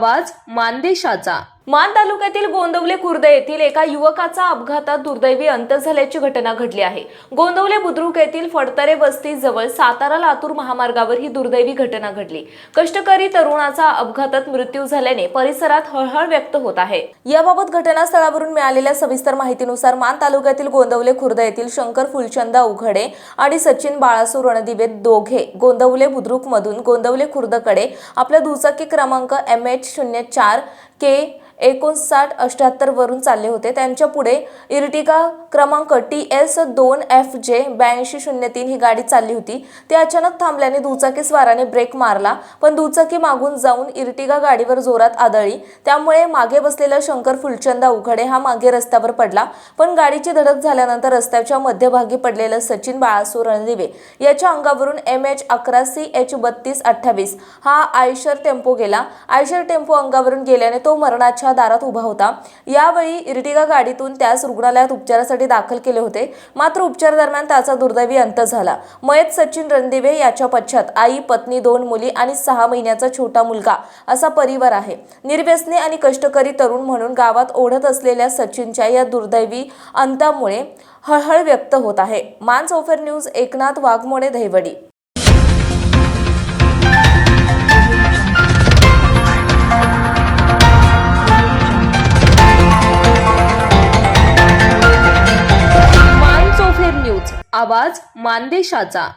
आवाज मानदेशाचा. मान तालुक्यातील गोंदवले खुर्द येथील एका युवकाचा अपघातात दुर्दैवी अंत झाल्याची घटना घडली आहे. गोंदवले बुद्रुक येथील फडतरे वस्ती जवळ सातारा लातूर महामार्गावर ही दुर्दैवी घटना घडली. कष्टकरी तरुणाचा अपघातात मृत्यू झाल्याने परिसरात हळहळ व्यक्त होत आहे. याबाबत घटनास्थळावरून मिळालेल्या सविस्तर माहितीनुसार मान तालुक्यातील गोंदवले खुर्द येथील शंकर फुलचंद उघडे आणि सचिन बाळासू रणदिवे दोघे गोंदवले बुद्रुक मधून गोंदवले खुर्दकडे आपल्या दुचाकी क्रमांक एम एच शून्य चार के एकोणसाठ अठ्याहत्तर वरून चालले होते. त्यांच्या पुढे इर्टिगा क्रमांक टी एस दोन एफ जे ब्याऐंशी शून्य तीन ही गाडी चालली होती. ती अचानक थांबल्याने दुचाकी स्वाराने ब्रेक मारला पण दुचाकी मागून जाऊन इर्टिगा गाडीवर जोरात आदळली. त्यामुळे मागे बसलेला शंकर फुलचंदा उघडे हा मागे रस्त्यावर पडला पण गाडीची धडक झाल्यानंतर रस्त्याच्या मध्यभागी पडलेलं सचिन बाळासू रणदिवे याच्या अंगावरून एम एच अकरा सी एच बत्तीस अठ्ठावीस हा आयशर टेम्पो गेला. आयशर टेम्पो अंगावरून गेल्याने तो मरणाच्या दारात उभा होता. यावेळी इर्टिगा गाडीतून त्यास रुग्णालयात उपचारासाठी दाखल केले होते. मात्र उपचार दरम्यान त्याचा दुर्दैवी अंत झाला. मयत सचिन रणदिवे याच्या पश्चात आई पत्नी दोन मुली आणि सहा महिन्याचा छोटा मुलगा असा परिवार आहे. निर्व्यसनी आणि कष्टकरी तरुण म्हणून गावात ओढत असलेल्या सचिनच्या या दुर्दैवी अंतामुळे हळहळ व्यक्त होत आहे. मान चौफेर न्यूज एकनाथ वाघमोडे दहिवडी आवाज मानदेशाचा.